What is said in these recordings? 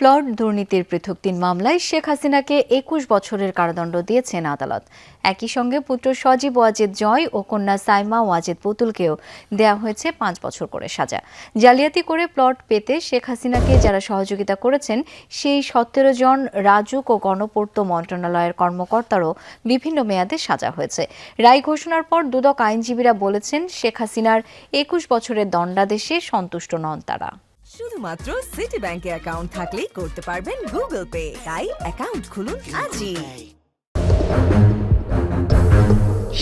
Plot দুর্নীতির পৃথক তিন মামলায় শেখ হাসিনাকে একুশ বছরের কারাদণ্ড দিয়েছেন আদালত। একই সঙ্গে পুত্র সজীব ওয়াজেদ জয় ও কন্যা সাইমা ওয়াজেদ পুতুলকেও দেয়া হয়েছে পাঁচ বছর করে সাজা। জালিয়াতি করে প্লট পেতে শেখ হাসিনাকে যারা সহযোগিতা করেছেন, সেই সতেরো জন রাজুক ও গণপূর্ত মন্ত্রণালয়ের কর্মকর্তারও বিভিন্ন মেয়াদে সাজা হয়েছে। রায় ঘোষণার পর দুদক আইনজীবীরা বলেছেন, শেখ হাসিনার একুশ বছরের দণ্ডাদেশে সন্তুষ্ট নন তারা। শুধুমাত্র সিটি ব্যাংকে অ্যাকাউন্ট থাকলেই করতে পারবেন গুগল পে তাই অ্যাকাউন্ট খুলুন আজই।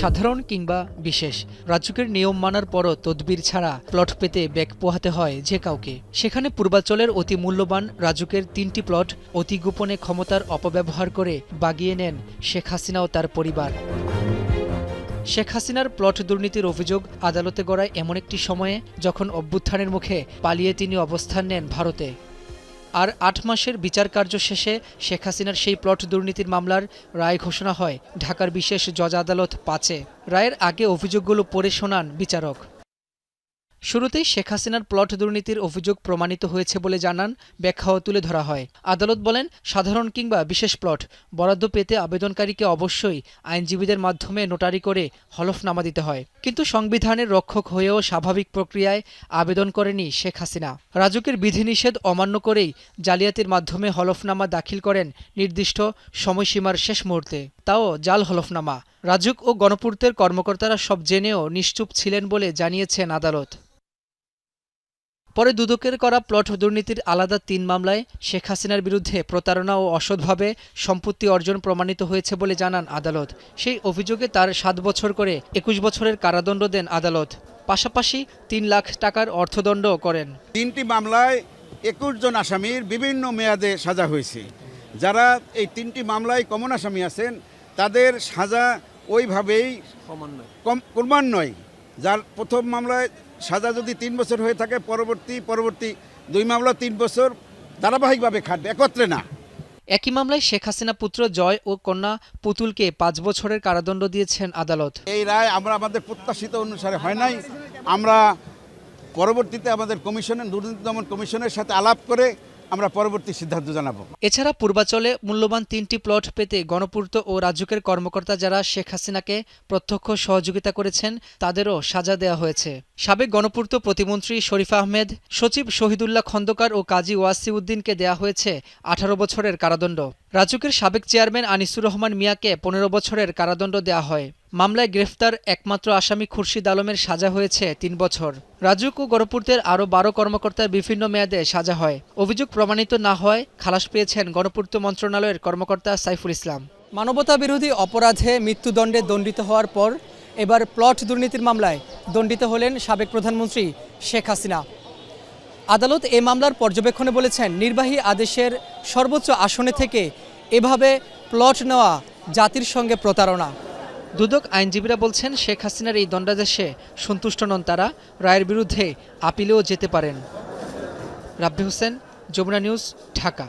সাধারণ কিংবা বিশেষ রাজুকের নিয়ম মানার পরও তদবির ছাড়া প্লট পেতে ব্যাগ পোহাতে হয় যে কাউকে। সেখানে পূর্বাঞ্চলের অতি মূল্যবান রাজুকের তিনটি প্লট অতি গোপনে ক্ষমতার অপব্যবহার করে বাগিয়ে নেন শেখ হাসিনা ও তার পরিবার। শেখ হাসিনার প্লট দুর্নীতির অভিযোগ আদালতে গড়ায় এমন একটি সময়ে যখন অভ্যুত্থানের মুখে পালিয়ে তিনি অবস্থান নেন ভারতে। আর আট মাসের বিচার কার্য শেষে শেখ হাসিনার সেই প্লট দুর্নীতির মামলার রায় ঘোষণা হয় ঢাকার বিশেষ জজ আদালত পাঁচে। রায়ের আগে অভিযোগগুলো পড়ে শোনান বিচারক। শুরুতেই শেখ হাসিনার প্লট দুর্নীতির অভিযোগ প্রমাণিত হয়েছে বলে জানান, ব্যাখ্যাও তুলে ধরা হয়। আদালত বলেন, সাধারণ কিংবা বিশেষ প্লট, বরাদ্দ পেতে আবেদনকারীকে অবশ্যই আইনজীবীদের মাধ্যমে নোটারি করে হলফনামা দিতে হয়। কিন্তু সংবিধানের রক্ষক হয়েও স্বাভাবিক প্রক্রিয়ায় আবেদন করেনি শেখ হাসিনা। রাজুকের বিধিনিষেধ অমান্য করেই জালিয়াতির মাধ্যমে হলফনামা দাখিল করেন নির্দিষ্ট সময়সীমার শেষ মুহূর্তে। তাও জাল হলফনামা। রাজুক ও গণপূর্তের কর্মকর্তারা সব জেনেও নিশ্চুপ ছিলেন বলে জানিয়েছেন আদালত। পরে দুদকের করা প্লট দুর্নীতির আলাদা তিন মামলায় শেখ হাসিনার বিরুদ্ধে প্রতারণা ও অসৎভাবে সম্পত্তি অর্জন প্রমাণিত হয়েছে বলে জানান আদালত। সেই অভিযোগে তার সাত বছর করে একুশ বছরের কারাদণ্ড দেন আদালত। পাশাপাশি তিন লাখ টাকার অর্থদণ্ডও করেন। তিনটি মামলায় একুশ জন আসামির বিভিন্ন মেয়াদে সাজা হয়েছে। যারা এই তিনটি মামলায় কমন আসামি আছেন তাদের সাজা ওইভাবেই কম ক্রমান্বয় যার প্রথম মামলায় সাজা যদি তিন বছর হয়ে থাকে পরবর্তী পরবর্তী দুই মামলা তিন বছর ধারাবাহিকভাবে খাটবে একত্রে না। একই মামলায় শেখ হাসিনা পুত্র জয় ও কন্যা পুতুলকে পাঁচ বছরের কারাদণ্ড দিয়েছেন আদালত। এই রায় আমরা আমাদের প্রত্যাশিত অনুসারে হয় নাই। আমরা পরবর্তীতে আমাদের কমিশনের দুর্নীতি দমন কমিশনের সাথে আলাপ করে আমরা পরবর্তী সিদ্ধান্ত জানাব। এছাড়া পূর্বাচলে মূল্যবান তিনটি প্লট পেতে গণপূর্ত ও রাজ্যকের কর্মকর্তা যারা শেখ হাসিনাকে প্রত্যক্ষ সহযোগিতা করেছেন, তাদেরও সাজা দেওয়া হয়েছে। সাবেক গণপূর্ত প্রতিমন্ত্রী শরীফ আহমেদ, সচিব শহীদুল্লাহ খন্দকার ও কাজী ওয়াসি উদ্দিনকে দেয়া হয়েছে আঠারো বছরের কারাদণ্ড। রাজুকের সাবেক চেয়ারম্যান আনিসুর রহমান মিয়াকে পনেরো বছরের কারাদণ্ড দেওয়া হয়। মামলায় গ্রেফতার একমাত্র আসামি খুরশিদ আলমের সাজা হয়েছে তিন বছর। রাজুক ও গণপূর্তের আরও বারো কর্মকর্তার বিভিন্ন মেয়াদে সাজা হয়। অভিযোগ প্রমাণিত না হয় খালাস পেয়েছেন গণপূর্ত মন্ত্রণালয়ের কর্মকর্তা সাইফুল ইসলাম। মানবতা বিরোধী অপরাধে মৃত্যুদণ্ডে দণ্ডিত হওয়ার পর এবার প্লট দুর্নীতির মামলায় দণ্ডিত হলেন সাবেক প্রধানমন্ত্রী শেখ হাসিনা। আদালত এ মামলার পর্যবেক্ষণে বলেছেন, নির্বাহী আদেশের সর্বোচ্চ আসনে থেকে এভাবে প্লট নেওয়া জাতির সঙ্গে প্রতারণা। দুদক আইনজীবীরা বলছেন, শেখ হাসিনার এই দণ্ডাদেশে সন্তুষ্ট নন তারা, রায়ের বিরুদ্ধে আপিলেও যেতে পারেন। রাব্বি হোসেন, যমুনা নিউজ, ঢাকা।